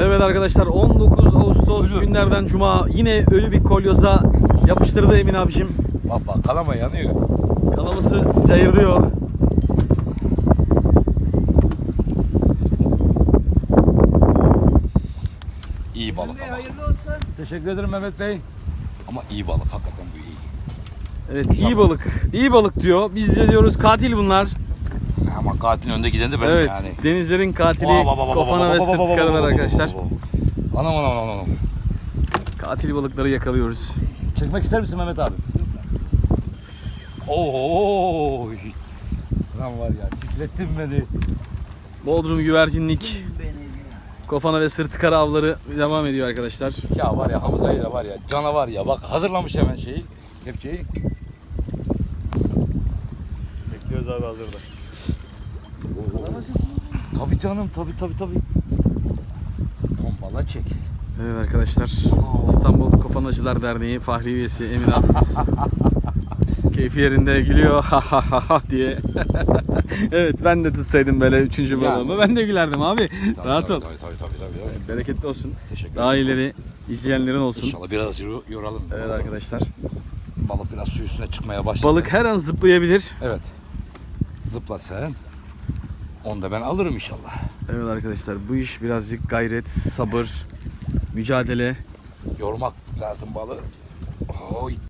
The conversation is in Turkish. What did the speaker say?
Evet arkadaşlar 19 Ağustos günlerden Cuma yine ölü bir kolyoza yapıştırdı Emin abicim. Bak bak kalama yanıyor. Kalaması cayırdıyor. İyi balık ama. Teşekkür ederim Mehmet Bey. Ama iyi balık hakikaten bu iyi. Evet iyi balık. İyi balık diyor. Biz de diyoruz katil bunlar. Ama katilin önde giden de benim Evet yani. denizlerin katili Aa, baba, baba, kofana baba, ve baba, arkadaşlar. Anam anam anam anam. Katil balıkları yakalıyoruz. Çekmek ister misin Mehmet abi? Oo. Lan var ya titrettin beni. Bodrum güvercinlik kofana ve sırt kara avları devam ediyor arkadaşlar. Ya var ya Hamza'yı da var ya canavar ya bak hazırlamış hemen şeyi kepçeyi. Bekliyoruz abi hazırda. Tabii canım tabii tabii tabii. Tombala çek. Evet arkadaşlar İstanbul Kofanacılar Derneği Fahri üyesi Emin abimiz. Keyfi yerinde gülüyor ha diye. evet ben de tutsaydım böyle üçüncü balığımı ben de gülerdim abi. Tabii, Rahat tabii, ol. Tabii tabii tabii. tabii, tabii. Bereketli olsun. Teşekkür Daha ederim. ileri izleyenlerin olsun. İnşallah biraz yor- yoralım. Evet arkadaşlar. Balık biraz su üstüne çıkmaya başladı. Balık her an zıplayabilir. Evet. Zıpla sen. Onu da ben alırım inşallah. Evet arkadaşlar bu iş birazcık gayret, sabır, mücadele. Yormak lazım balığı. Oy.